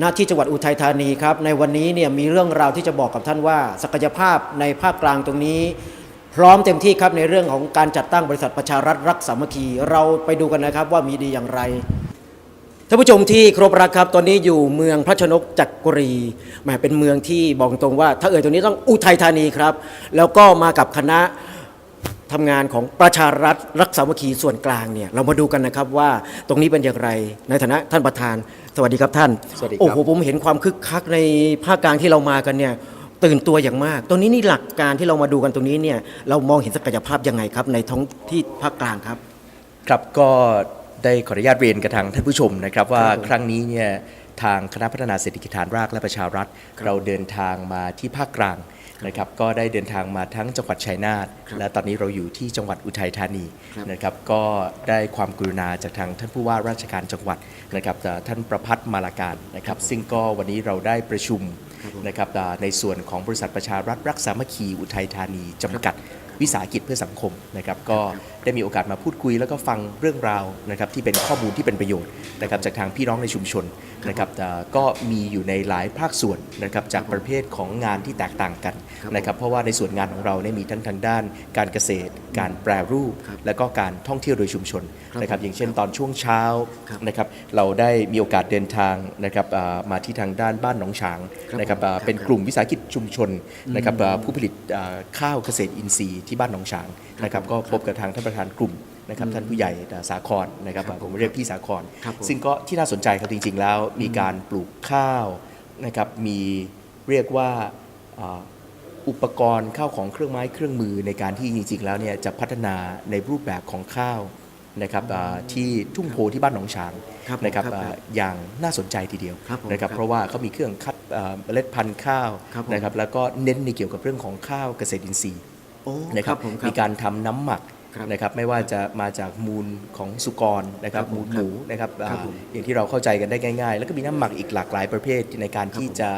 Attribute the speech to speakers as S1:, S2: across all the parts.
S1: หน้าที่จังหวัดอุทัยธานีครับ ในวันนี้เนี่ยมีเรื่องราวที่จะบอกกับท่านว่า ศักยภาพในภาคกลางตรงนี้ พร้อมเต็มที่ครับในเรื่องของการจัดตั้งบริษัทประชารัฐรักสามัคคี เราไปดูกันนะครับว่ามีดีอย่างไรท่านผู้ชมที่ครบรักครับตอนนี้อยู่เมืองพระชนกจักรีแหมเป็นเมืองที่บอกตรงว่า ถ้าเอ่ยตรงนี้ต้องอุทัยธานีครับ แล้วก็มากับคณะ ทำงานของประชารัฐรักสามัคคีส่วนกลางเนี่ยเรามาดูกันนะครับว่าตรงนี้เป็นอย่างไรในฐานะท่านประธาน สวัสดีครับท่าน
S2: สวัสดีครับ
S1: โอ้โหผมเห็นความคึกคักในภาคกลางที่เรามากันเนี่ยตื่นตัวอย่างมาก ตรงนี้นี่หลักการที่เรามาดูกันตรงนี้เนี่ยเรามองเห็นศักยภาพยังไงครับในท้องที่ภาคกลางครับ
S2: ครับก็ได้ขออนุญาตเรียนกับทางท่านผู้ชมนะครับว่า
S1: ครับผม
S2: ครั้งนี้เนี่ยทางคณะพัฒนาเศรษฐกิจฐานรากและประชารัฐ
S1: ครับ
S2: เราเดินทางมาที่ภาคกลาง นะครับก็ได้เดินทางมาทั้งจังหวัดชัยนาท
S1: ครับ
S2: และตอนนี้เราอยู่ที่จังหวัดอุทัยธานี
S1: ครับ
S2: นะครับก็ได้ความกรุณาจากทางท่านผู้ว่าราชการจังหวัดนะครับเอ่อท่านประพัฒน์มาลาการนะครับ ซึ่งก็วันนี้เราได้ประชุม
S1: ครับผม
S2: นะครับเอ่อในส่วนของบริษัทประชารัฐรักสามัคคีอุทัยธานีจำกัดวิสาหกิจเพื่อสังคมนะครับก็ ได้มีโอกาสมาพูดคุยแล้วก็ฟังเรื่องราวนะครับที่เป็นข้อมูลที่เป็นประโยชน์นะครับจากทางพี่น้องในชุมชนนะครับแต่ก็มีอยู่ในหลายภาคส่วนนะครับจากประเภทของงานที่แตกต่างกัน
S1: ครับ
S2: นะครับเพราะว่าในส่วนงานของเราเนี่ยมีทั้งทางด้าน การเกษตร การแปรรูป
S1: ครับ
S2: และก็การท่องเที่ยวโดยชุมชน
S1: ครับ
S2: นะครับอย่างเช่นตอนช่วงเช้า
S1: ครับ
S2: นะครับเราได้มีโอกาสเดินทางนะครับอ่ามาที่ทางด้านบ้านหนองฉาง
S1: ครับ
S2: นะครับ
S1: ผม
S2: อ่า
S1: ครับ
S2: เป็นกลุ่มวิสาหกิจชุมชนนะครับอ่าผู้ผลิตอ่าข้าวเกษตรอินทรีย์ที่บ้านหนองฉางนะครับ
S1: ผม
S2: ก็พบกับทางท่านประธานกลุ่มนะครับท่านผู้ใหญ่สาครนะครับ
S1: ครับผม
S2: ผมเรียกพี่สาคร
S1: ครับผม
S2: ซึ่งก็ที่น่าสนใจครับจริง ๆ แล้วมีการปลูกข้าวนะครับมีเรียกว่าอ่าอุปกรณ์ข้าวของเครื่องไม้เครื่องมือในการที่จริงๆแล้วเนี่ยจะพัฒนาในรูปแบบของข้าวนะครับอ่าที่ทุ่งโพที่บ้านหนองฉาง
S1: ครับผม
S2: นะครับ
S1: ครับ
S2: อ่า
S1: ครับ
S2: อย่างน่าสนใจทีเดียว
S1: ครับผม
S2: นะครับ
S1: ครับ
S2: เพราะว่าเขามีเครื่องคัดอ่าเมล็ดพันธุ์ข้าว
S1: ครับผม
S2: นะครับแล้วก็เน้นในเกี่ยวกับเรื่องของข้าวเกษตรอินทรีย์
S1: โอ้
S2: นะครับ
S1: ผม
S2: มีการทำน้ำหมัก
S1: ครับ
S2: นะครับไม่ว่าจะมาจากมูลของสุกรนะครับ
S1: ครับผม
S2: มูลหมูนะครับ
S1: ครับ
S2: อ่า
S1: ผม
S2: อย่างที่เราเข้าใจกันได้ง่ายๆ แล้วก็มีน้ำหมักอีกหลากหลายประเภทในการที่
S1: ผม
S2: จะ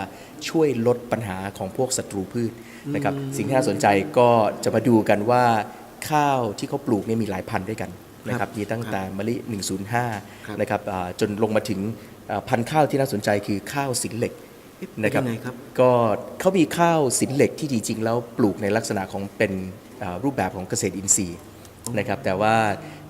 S2: ช่วยลดปัญหาของพวกศัตรูพืชนะครับ
S1: อืม
S2: สิ่งที่น่าสนใจก็จะมาดูกันว่าข้าวที่เขาปลูกเนี่ยมีหลายพันธุ์ด้วยกันนะครับมีตั้งแต่มะลิ
S1: ครับ
S2: 105 นะครับอ่าจนลงมาถึงอ่าพันธุ์ข้าวที่น่าสนใจคือข้าวสินเหล็ก
S1: เอ๊ะ
S2: นะครับ
S1: เป็นยังไงครับ
S2: ก็เขามีข้าวสินเหล็กที่จริงๆแล้วปลูกในลักษณะของเป็นอ่ารูปแบบของเกษตรอินทรีย์ นะครับแต่ว่า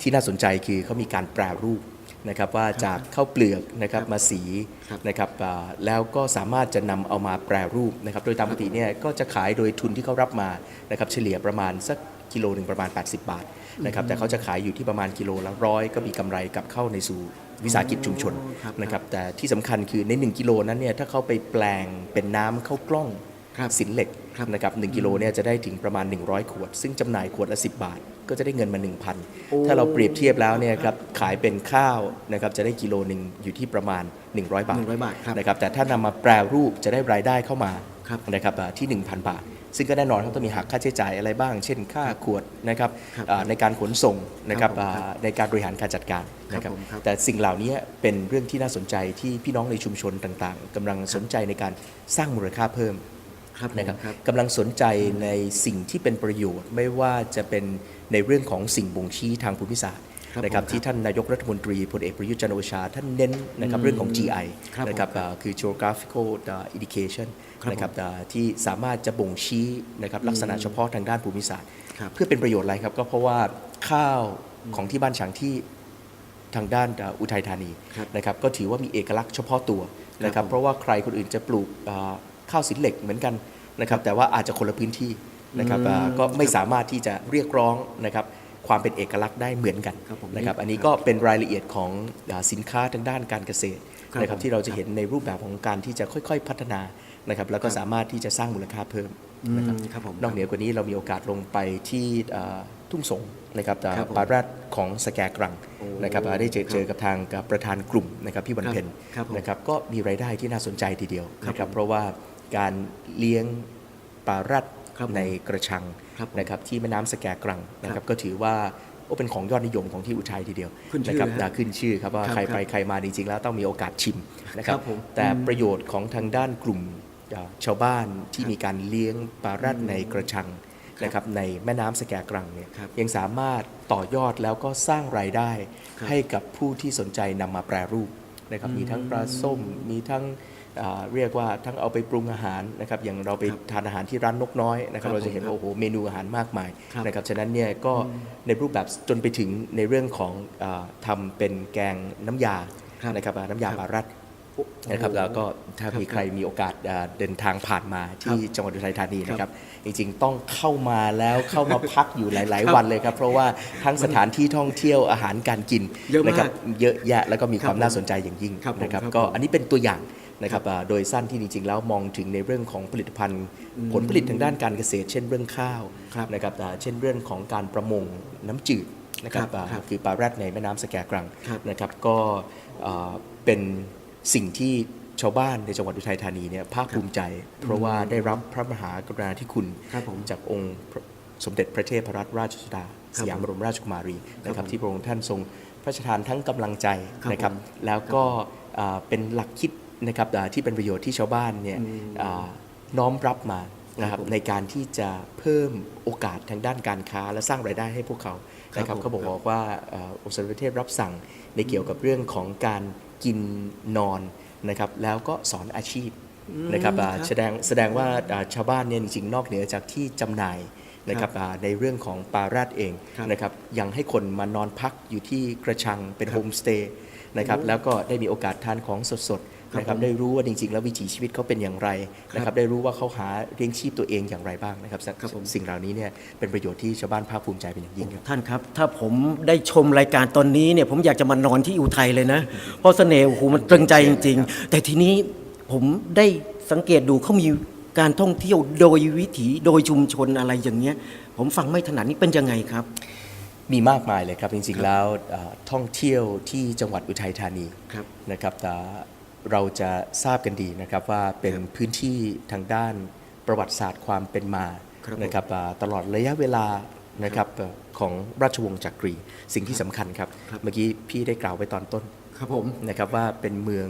S2: ที่น่าสนใจคือเขามีการแปรรูปนะครับว่าจากข้าวเปลือกนะครับ
S1: ครับ
S2: มาสี
S1: ครับ
S2: นะครับอ่าแล้วก็สามารถจะนำเอามาแปรรูปนะครับโดยตามปกติเนี่ยก็จะขายโดยทุนที่เขารับมานะครับเฉลี่ยประมาณสักกิโลหนึ่งประมาณ 80 บาทนะครับแต่เขาจะขายอยู่ที่ประมาณกิโลละร้อยก็มีกำไรกลับเข้าในสู่วิสาหกิจชุมชน
S1: อ๋อครับ
S2: นะครับแต่ที่สำคัญคือใน 1 กิโลนั้นเนี่ยถ้าเขาไปแปลงเป็นน้ำข้าวกล้อง
S1: ครับ
S2: สินเหล็ก
S1: ครับ
S2: นะครับ1กิโลเนี่ยจะได้ถึงประมาณ 100 ขวด ซึ่งจำหน่ายขวดละ 10 บาท ก็จะได้เงินมา
S1: โอ้
S2: 1,000 ถ้าเราเปรียบเทียบแล้วเนี่ยครับขายเป็นข้าวนะครับจะได้กิโลหนึ่งอยู่ที่ประมาณ 100 บาท
S1: 100บาทครับ
S2: นะครับแต่ถ้านำมาแปรรูปจะได้รายได้เข้ามา
S1: ครับ
S2: นะครับอ่าที่ 1,000 บาทซึ่งก็แน่นอนครับต้องมีหักค่าใช้จ่ายอะไรบ้าง เช่นค่าขวดนะครับ
S1: ครับ
S2: อ่าในการขนส่งนะครับ
S1: ครับผมครับ
S2: อ่าในการบริหารการจัดการนะค
S1: ครั
S2: รั
S1: บบผมครับ
S2: แต่สิ่งเหล่านี้เป็นเรื่องที่น่าสนใจที่พี่น้องในชุมชนต่างๆกำลังสนใจในการสร้างมูลค่าเพิ่ม
S1: ครับผม
S2: นะครับ
S1: ครับ
S2: กำลังสนใจในสิ่งที่เป็นประโยชน์ ไม่ว่าจะเป็นในเรื่องของสิ่งบ่งชี้ทางภูมิศาสตร์
S1: ครับ
S2: นะครับ
S1: ผมครับ
S2: ที่ท่านนายกรัฐมนตรีพลเอกประยุทธ์จันทร์โอชา ท่านเน้นนะครับ
S1: อืม
S2: เรื่องของ GI
S1: ครับผม
S2: นะครับ
S1: ครับ
S2: อ่าคือ geographical uh, indication
S1: ครับ
S2: นะครับ
S1: ผม
S2: อ่าที่สามารถจะบ่งชี้นะครับลักษณะเฉพาะทางด้านภูมิศาสตร์
S1: ครับ
S2: เพื่อเป็นประโยชน์อะไรครับ ก็เพราะว่าข้าวของที่บ้านฉางที่ ทางด้านอ่าอุทัยธานี
S1: ครับ
S2: นะครับก็ถือว่ามีเอกลักษณ์เฉพาะตัวนะค
S1: ครั
S2: รั
S1: บบผม
S2: เพราะว่าใครคนอื่นจะปลูกอ่า ข้าวสินเหล็กเหมือนกันนะครับแต่ว่าอาจจะคนละพื้นที่นะครับ
S1: อืม
S2: อ่าก็ไม่สามารถที่จะเรียกร้องนะครับความเป็นเอกลักษณ์ได้เหมือนกัน
S1: ครับผม
S2: นะครับ
S1: นี่
S2: อันนี้ก็เป็นรายละเอียดของอ่าสินค้าทางด้านการเกษตร
S1: ครับ
S2: นะครับ
S1: ผม
S2: ที่เราจะเห็นในรูปแบบของการที่จะค่อยๆ พัฒนานะครับแล้วก็
S1: ครับ
S2: สามารถที่จะสร้างมูลค่าเพิ่ม
S1: อืม
S2: นะครับ
S1: ครับผม
S2: นอกเหนือกว่านี้เรามีโอกาสลงไปที่อ่าทุ่งสงนะครับอ่า
S1: ครับผม
S2: ปาราดของสแกกรัง
S1: โอ้
S2: นะครับอ่าได้เจอ
S1: ครับ
S2: เจอกับทางกับประธานกลุ่มนะครับพี่วันเพ็ญ
S1: ครับผม
S2: นะครับก็มีรายได้ที่น่าสนใจทีเดียว
S1: ครับ
S2: นะครับ
S1: ผม
S2: เพราะว่า การเลี้ยงปลารัด
S1: ครับผม
S2: ในกระชัง
S1: ครับผม
S2: นะครับที่แม่น้ำสแกกรังนะค
S1: ครั
S2: รับบก็ถือว่าโอ้เป็นของยอดนิยมของที่อุทัยทีเดียว
S1: ขึ้นชื่อ
S2: นะครับ
S1: นะฮะ
S2: อ่าขึ้นชื่อครับว่า
S1: ครับ
S2: ใคร
S1: ครับ
S2: ไปใครมาจริงๆแล้วต้องมีโอกาสชิมนะครับ
S1: ครับผม
S2: แต่
S1: อืม
S2: ประโยชน์ของทางด้านกลุ่มอ่าชาวบ้านที่
S1: ครับ
S2: มีการเลี้ยงปลารัด
S1: อืม
S2: ในกระชัง
S1: ครับ
S2: นะครับในแม่น้ำสแกกรังเนี่ย
S1: ครับ
S2: ยังสามารถต่อยอดแล้วก็สร้างรายได้
S1: ครับ
S2: ให้กับผู้ที่สนใจนำมาแปรรูปนะครับ
S1: อืม
S2: มีทั้งปลาส้มมีทั้งอ่า เรียกว่าทั้งเอาไปปรุงอาหารนะครับอย่างเราไป
S1: ครับ
S2: ทานอาหารที่ร้านนกน้อยนะครับ
S1: ครับ
S2: เราจะเห็น
S1: ผม
S2: ว่าโอ้โหเมนูอาหารมากมาย
S1: ครับ
S2: นะครับฉะนั้นเนี่ยก็ในรูปแบบจนไปถึงในเรื่องของอาทำเป็นแกงน้ำยา
S1: ครับ
S2: นะครับอ่าน้ำยา
S1: ครับ
S2: ปลารัด นะครับแล้วก็ถ้า
S1: ครับ
S2: มีใครมีโอกาสอ่าเดินทางผ่านมาที่
S1: ครับ
S2: จังหวัดอุทัยธานี
S1: ครับ
S2: นะครับจริงๆต้องเข้ามาแล้วเข้ามาพักอยู่หลาย
S1: ครับ
S2: ๆวันเลยครับ เพราะว่าทั้งสถานที่ท่องเที่ยวอาหารการกิน
S1: เยอะมาก
S2: นะครับเยอะแยะแล้วก็มี
S1: ค
S2: ครับวาม
S1: ผม
S2: น่าสนใจอย่างยิ่ง
S1: ครับผม
S2: นะครับ
S1: ครับ
S2: ก็
S1: ผม
S2: อันนี้เป็นตัวอย่างนะครับอ่าโดยสั้นที่จริง ๆ แล้วมองถึงในเรื่องของผลิตภัณฑ์ ผลผลิตทางด้านการเกษตร เช่นเรื่องข้าว
S1: ครับ
S2: นะครับอ่าเช่นเรื่องของการประมงน้ำจืดนะครับ
S1: ครับ
S2: อ่า
S1: ครับ
S2: คือปลาแรดในแม่น้ำสแกกรัง
S1: ครับ
S2: นะครับก็อ่าเป็น สิ่งที่ชาวบ้านในจังหวัดอุทัยธานีเนี่ยภาคภูมิใจ เพราะว่าได้รับพระมหากรุณาธิคุณ
S1: ครับผม
S2: จากองค์พระสมเด็จพระเทพรัตนราชสุดา
S1: ครับ
S2: สยามบรมราชกุมารีนะค
S1: ครั
S2: รั
S1: บบผม
S2: ที่พระองค์ท่านทรงพระราชทานทั้งกำลังใจ
S1: ครับ
S2: นะครับ
S1: ผม
S2: แล้วก็อ่าเป็นหลักคิดนะครับอ่าที่เป็นประโยชน์ที่ชาวบ้านเนี่ย
S1: อืม
S2: อ่าน้อมรับมานะครับ
S1: ครับผม
S2: ในการที่จะเพิ่มโอกาสทางด้านการค้า และสร้างรายได้ให้พวกเขานะค
S1: ครั
S2: รั
S1: บบผม
S2: เขาบอกว่าอ่าองค์สมเด็จพระเทพรับสั่งในเกี่ยวกับเรื่องของการ กินนอนนะครับแล้วก็สอนอาชีพนะครับอ่า
S1: ครับ
S2: แสดงแสดงว่าอ่าชาวบ้านเนี่ยจริงๆนอกเหนือจากที่จำหน่ายนะครับอ่าในเรื่องของปลาแรดเอง
S1: ครับ
S2: นะครับยังให้คนมานอนพักอยู่ที่กระชังเป็น
S1: ครับ
S2: โฮมสเตย์นะครับ
S1: โอ้
S2: แล้วก็ได้มีโอกาสทานของสด
S1: ครับ
S2: ๆ นะครับ
S1: ผม
S2: ได้รู้ว่าจริงๆ แล้ววิถีชีวิตเขาเป็นอย่างไรนะค
S1: ครั
S2: รับบได้รู้ว่าเขาหาเลี้ยงชีพตัวเองอย่างไรบ้างนะครับสิ่ง
S1: ครับผม
S2: สิ่งเหล่านี้เนี่ยเป็นประโยชน์ที่ชาวบ้านภาคภูมิใจเป็นอย่างยิ่งครับ
S1: ท่านครับ ถ้าผมได้ชมรายการตอนนี้เนี่ยผมอยากจะมานอนที่อุทัยเลยนะเพราะเสน่ห์โอ้โหมันตรึงใจจริง ๆ แต่ทีนี้ผมได้สังเกตดูเขามีการท่องเที่ยวโดยวิถีโดยชุมชนอะไรอย่างเงี้ย ผมฟังไม่ถนัดนี่เป็นยังไงครับ
S2: มีมากมายเลยครับจริงๆแล้วเอ่อท่องเที่ยวที่จังหวัดอุทัยธานี
S1: ครับ
S2: นะครับแต่ เราจะทราบกันดีนะครับว่าเป็นพื้นที่ทางด้านประวัติศาสตร์ความเป็นมา
S1: ครับผม
S2: นะครับอ่าตลอดระยะเวลานะครับเอ่อของราชวงศ์จักรี สิ่งที่สำคัญครับ
S1: ครับ
S2: เมื่อกี้พี่ได้กล่าวไว้ตอนต้น
S1: ครับผม
S2: นะครับว่าเป็นเมือง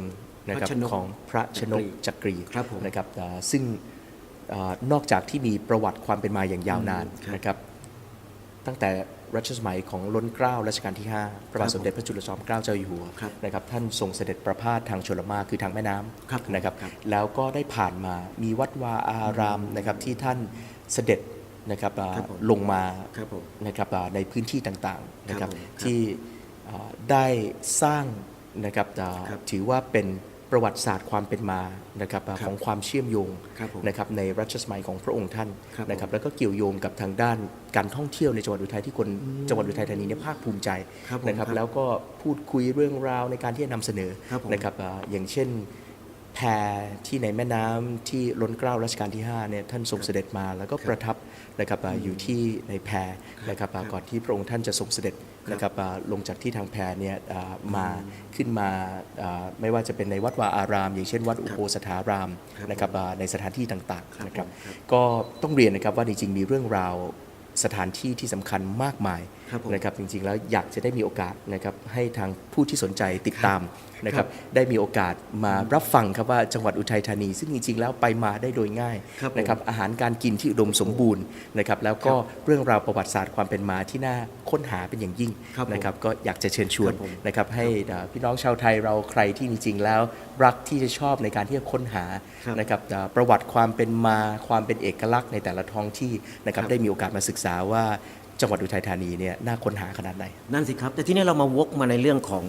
S2: นะครับ
S1: พระชนก
S2: ของพระชนกจักรี
S1: ครับผม
S2: นะครับอ่าซึ่งอานอกจากที่มีประวัติความเป็นมาอย่างยาวนาน
S1: อืมครับ
S2: นะครับ ตั้งแต่ รัชสมัยของล้นเกล้ารัชกาลที่ 5 พระบาท
S1: ครับ
S2: สมเด็จพระจุลจอมเกล้าเจ้าอยู่หัว
S1: ครับ
S2: นะครับท่านทรงเสด็จประพาสทางชลมารคือทางแม่น้
S1: ครับำ
S2: นะครับ
S1: ครับ
S2: แล้วก็ได้ผ่านมามีวัดวาอารามนะครับที่ท่านเสด็จนะครับอ่า
S1: ครับผม
S2: ลงมา
S1: ครับผม
S2: นะครับอ่าในพื้นที่ต่างๆนะครับ
S1: ครับผม
S2: ที่อ่าได้สร้างนะครับอ่า
S1: ครับ
S2: ถือว่าเป็น ประวัติศาสตร์ความเป็นมานะครับอ่า
S1: ครับ
S2: ของความเชื่อมโยง
S1: ครับผม
S2: นะครับในรัชสมัยของพระองค์ท่าน
S1: ครับผม
S2: นะครับแล้วก็เกี่ยวโยงกับทางด้านการท่องเที่ยวในจังหวัดอุทัยที่คนจังหวัดอุทัยธานีเนี่ยภาคภูมิใจ
S1: ครับผม
S2: นะครับ
S1: ครับ
S2: แล้วก็พูดคุยเรื่องราวในการที่จะนำเสนอ
S1: ครับผม
S2: นะครับอ่าอย่างเช่นแพที่ในแม่น้ำที่ล้นเกล้ารัชกาลที่5เนี่ยท่านทรงเสด็จมาแล้วก็ประทับนะครับอ่าอยู่ที่ในแพนะครับอ่า
S1: ครับ
S2: ก่อนที่พระองค์ท่านจะทรงเสด็จ นะครับอ่าลงจากที่ทางแพเนี่ยอ่ามาขึ้นมาอ่าไม่ว่าจะเป็นในวัดวาอาราม อย่างเช่น วัดอุโบสถาราม
S1: ครับ
S2: นะครับอ่าในสถานที่ต่าง
S1: ครับ
S2: ๆนะครับ
S1: ผมครับ
S2: ก็ต้องเรียนนะครับว่าจริงๆมีเรื่องราวสถานที่ที่สำคัญมากมาย
S1: ครับผม
S2: นะครับจริงๆแล้วอยากจะได้มีโอกาสนะครับให้ทางผู้ที่สนใจติดตามนะค
S1: ครั
S2: รับบได้มีโอกาสมารับฟังครับว่าจังหวัดอุทัยธานี ซึ่งจริงๆแล้วไปมาได้โดยง่าย
S1: ครับผม
S2: นะครับอาหารการกินที่อุดมสมบูรณ์นะครับแล้วก็
S1: ครับ
S2: เรื่องราวประวัติศาสตร์ความเป็นมาที่น่าค้นหาเป็นอย่างยิ่ง
S1: ครับผม
S2: นะครับก็อยากจะเชิญชวน
S1: ครับผม
S2: นะครับให้อ่าพี่น้องชาวไทยเราใครที่จริงๆแล้วรักที่จะชอบในการที่จะค้นหา
S1: ครับ
S2: นะครับอ่าประวัติความเป็นมาความเป็นเอกลักษณ์ในแต่ละท้องที่นะครับ
S1: ครับ
S2: ได้มีโอกาสมาศึกษาว่า จังหวัดอุทัยธานีเนี่ยน่าค้นหาขนาดไหน
S1: นั่นสิครับ แต่ที่นี้เรามาวกมาในเรื่องของ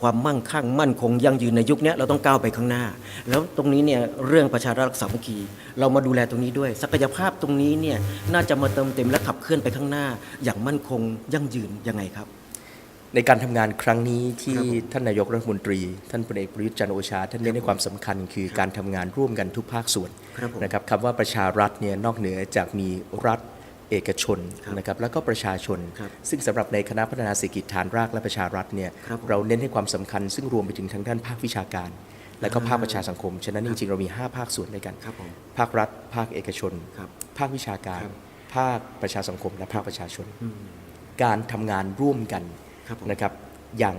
S1: ความมั่งคั่งมั่นคงยั่งยืนในยุคเนี้ยเราต้องก้าวไปข้างหน้า แล้วตรงนี้เนี่ยเรื่องประชารัฐสามัคคี เรามาดูแลตรงนี้ด้วย ศักยภาพตรงนี้เนี่ยน่าจะมาเติมเต็มและขับเคลื่อนไปข้างหน้า อย่างมั่นคงยั่งยืนยังไงครับ
S2: ในการทำงานครั้งนี้ที่
S1: ครับผม
S2: ท่านนายกรัฐมนตรี ท่านพลเอกประยุทธ์จันทร์โอชา ท่านเน้นในความสำคัญคือการทำงานร่วมกันทุกภาคส่วน
S1: ครับผม
S2: นะครับคำว่าประชารัฐเนี่ยนอกเหนือจากมีรัฐ เอกชน
S1: ครับ
S2: นะครับแล้วก็ประชาชน
S1: ครับ
S2: ซึ่งสำหรับในคณะพัฒนาเศรษฐกิจฐานรากและประชารัฐเนี่ย
S1: ครับผม
S2: เราเน้นให้ความสำคัญ ซึ่งรวมไปถึงทางด้านภาควิชาการ และก็ภาคประชาสังคม ฉะนั้นจริงๆเรามี 5 ภาคส่วนด้วยกัน
S1: ครับผม
S2: ภาครัฐ ภาคเอกชน
S1: ครับ
S2: ภาควิชาการ
S1: ครับ
S2: ภาคประชาสังคม และภาคประชาชน
S1: อืม
S2: การทำงานร่วมกัน
S1: ครับผม
S2: นะครับอย่าง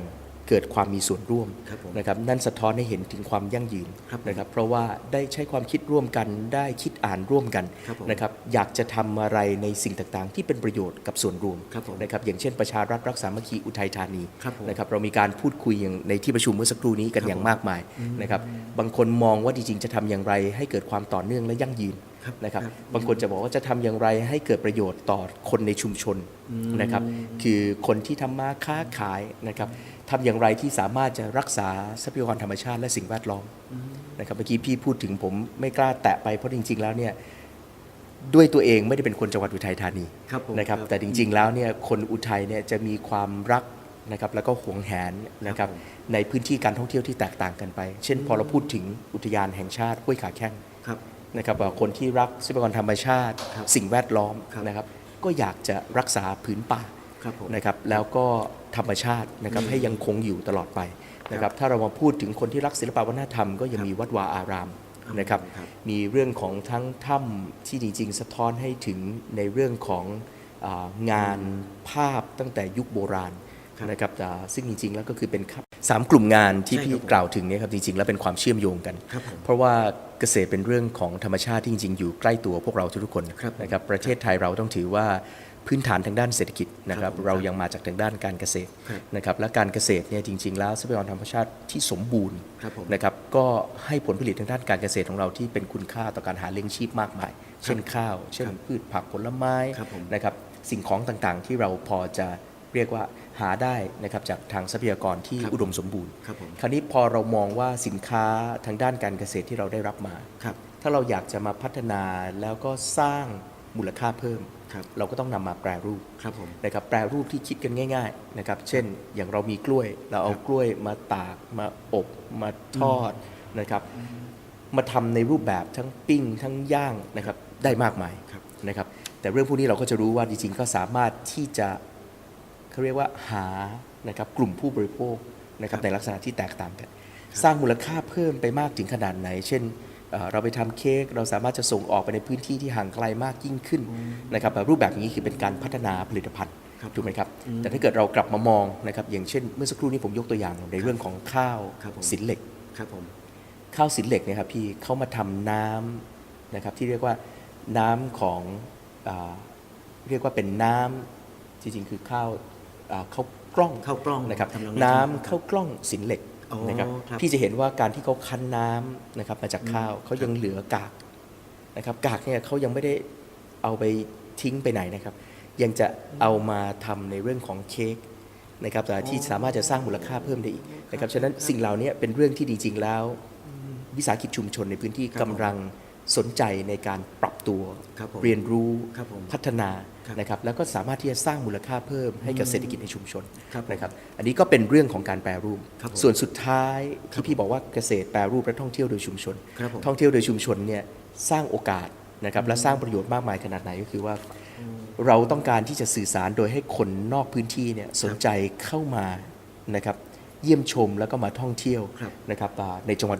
S2: เกิดความมีส่วนร่วม
S1: ครับผม
S2: นะครับนั่นสะท้อนให้เห็นถึงความยั่งยืน
S1: ครับผม
S2: นะครับเพราะว่าได้ใช้ความคิดร่วมกัน ได้คิดอ่านร่วมกัน
S1: ครับผม
S2: นะครับอยากจะทำอะไรในสิ่งต่างๆ ที่เป็นประโยชน์กับส่วนรวม
S1: ครับผม
S2: นะครับอย่างเช่นประชารัฐรักษามัคคีอุทัยธานี
S1: ครับผม
S2: นะครับเรามีการพูดคุยอย่างในที่ประชุมเมื่อสักครู่นี้กัน
S1: ครับ
S2: อย่างมากมายนะครับบางคนมองว่าจริงๆจะทำอย่างไร ให้เกิดความต่อเนื่องและยั่งยืน
S1: ครับ
S2: นะครับ
S1: ครับ
S2: บางคนจะบอกว่าจะทำอย่างไรให้เกิดประโยชน์ต่อคนในชุมชนนะครับคือคนที่ทำมาค้าขายนะครับ ทำอย่างไรที่สามารถจะรักษาทรัพยากรธรรมชาติและสิ่งแวดล้อมนะครับเมื่อกี้พี่พูดถึงผมไม่กล้าแตะไปเพราะจริง ๆ แล้วเนี่ยด้วยตัวเองไม่ได้เป็นคนจังหวัดอุทัยธานี
S1: ครับผม
S2: นะครับ
S1: ครับ
S2: แต่จริง ๆ แล้วเนี่ยคนอุทัยเนี่ยจะมีความรักนะครับแล้วก็หวงแหนนะครับ
S1: ครับผม
S2: ในพื้นที่การท่องเที่ยวที่แตกต่างกันไป เช่น พอเราพูดถึงอุทยานแห่งชาติห้วยขาแข้ง
S1: ครับ
S2: นะครับว่าคนที่รักทรัพยากรธรรมชาติ
S1: ครับ
S2: สิ่งแวดล้อม
S1: ครับ
S2: นะครับ ก็อยากจะรักษาผืนป่า
S1: ครับผม
S2: นะครับแล้วก็ธรรมชาตินะครับให้ยังคงอยู่ตลอดไปนะครับถ้าเรามาพูดถึงคนที่รักศิลปวัฒนธรรมก็ยังมีวัดวาอารามนะครับ
S1: ครับ
S2: มีเรื่องของทั้งถ้ำที่จริงๆ สะท้อนให้ถึงในเรื่องของอางานภาพตั้งแต่ยุคโบราณ
S1: ครับ
S2: นะครับอ่าซึ่งจริงๆ แล้วก็คือเป็นครับสามกลุ่มงานที่
S1: ใช่ครับ
S2: พี่
S1: ผม
S2: กล่าวถึงเนี่ยครับจริงๆ แล้วเป็นความเชื่อมโยงกัน
S1: ครับผม
S2: เพราะว่าเกษตรเป็นเรื่องของธรรมชาติที่จริงๆ อยู่ใกล้ตัวพวกเราทุกๆคน
S1: ครับ
S2: นะครับประเทศไทยเราต้องถือว่า พื้นฐานทางด้านเศรษฐกิจนะครับ
S1: ครับผม
S2: เรายังมาจากทางด้านการเกษตร
S1: ครับ
S2: นะครับและการเกษตรเนี่ยจริง ๆ แล้วทรัพยากรธรรมชาติที่สมบูรณ์
S1: ครับผม
S2: นะครับก็ให้ผลผลิตทางด้านการเกษตรของเราที่เป็นคุณค่าต่อการหาเลี้ยงชีพมากมาย เช่นข้าว เช่น
S1: ครับ
S2: พืชผักผลไม้
S1: ครับผม
S2: นะครับสิ่งของต่างๆ ที่เราพอจะเรียกว่าหาได้นะครับจากทางทรัพยากรที่
S1: ครับ
S2: อุดมสมบูรณ์
S1: ครับผม
S2: คราวนี้พอเรามองว่าสินค้าทางด้านการเกษตรที่เราได้รับมา
S1: ครับ
S2: ถ้าเราอยากจะมาพัฒนาแล้วก็สร้าง มูลค่าเพิ่ม
S1: ครับ
S2: เราก็ต้องนำมาแปรรูป
S1: ครับผม
S2: นะครับแปรรูปที่คิดกันง่ายๆนะครับเช่นอย่างเรามีกล้วย เราเอากล้วยมาตากมาอบมาทอดนะครับมาทำในรูปแบบทั้งปิ้งทั้งย่างนะครับได้มากมาย
S1: ครับ
S2: นะครับแต่เรื่องพวกนี้เราก็จะรู้ว่าจริงๆก็สามารถที่จะเขาเรียกว่าหานะครับกลุ่มผู้บริโภคนะครับในลักษณะที่แตกต่างกัน สร้างมูลค่าเพิ่มไปมากถึงขนาดไหน เช่น เอ่อเราไปทำเค้กเราสามารถจะส่งออกไปในพื้นที่ที่ห่างไกลมากยิ่งขึ้นนะครับแบบรูปแบบนี้คือเป็นการพัฒนาผลิตภัณฑ์
S1: ครับ
S2: ถูกไหมครับ แต่ถ้าเกิดเรากลับมามองนะครับอย่างเช่น เมื่อสักครู่นี้ผมยกตัวอย่างในเรื่องของข้าว
S1: ครับผม
S2: สินเหล็ก
S1: ครับผม
S2: ข้าวสินเหล็กเนี่ยครับพี่เขามาทำน้ำนะครับที่เรียกว่าน้ำของอาเรียกว่าเป็นน้ำจริงๆ คือข้าวอ่าข้าวกล้อง
S1: ข้าวกล้อง
S2: นะครับ
S1: ทำนอง
S2: น้ำ
S1: ใช่ไหม
S2: ข้าวกล้องสินเหล็ก
S1: อ๋อ
S2: นะครับ
S1: ครับ
S2: พี่จะเห็นว่าการที่เขาคั้นน้ำนะครับมาจากข้าวเขายังเหลือกากนะครับกากเนี่ยเขายังไม่ได้เอาไปทิ้งไปไหนนะครับ ยังจะเอามาทำในเรื่องของเค้กนะครับแต่ที่สามารถจะสร้างมูลค่าเพิ่มได้อีกนะครับฉะนั้นสิ่งเหล่านี้เป็นเรื่องที่ดีจริงแล้ว วิสาหกิจชุมชนในพื้นที่
S1: ครับ
S2: กำลัง สนใจในการปรับตัว
S1: ครับผม
S2: เรียนรู้
S1: ครับผม
S2: พัฒนา
S1: ครับ
S2: นะครับแล้วก็สามารถที่จะสร้างมูลค่าเพิ่มให้กับเศรษฐกิจในชุมชน
S1: ครับผม
S2: นะครับอันนี้ก็เป็นเรื่องของการแปรรูป
S1: ครับผม
S2: ส่วนสุดท้าย
S1: ครับ
S2: ที่พี่บอกว่าเกษตรแปรรูปและท่องเที่ยวโดยชุมชน
S1: ครับผม
S2: ท่องเที่ยวโดยชุมชนเนี่ยสร้างโอกาสนะครับและสร้างประโยชน์มากมายขนาดไหนก็คือว่า เราต้องการที่จะสื่อสารโดยให้คนนอกพื้นที่เนี่ยสนใจเข้ามานะครับเยี่ยมชมแล้วก็มาท่องเที่ยว
S1: ครับ
S2: นะครับอ่าในจังหวัดอุ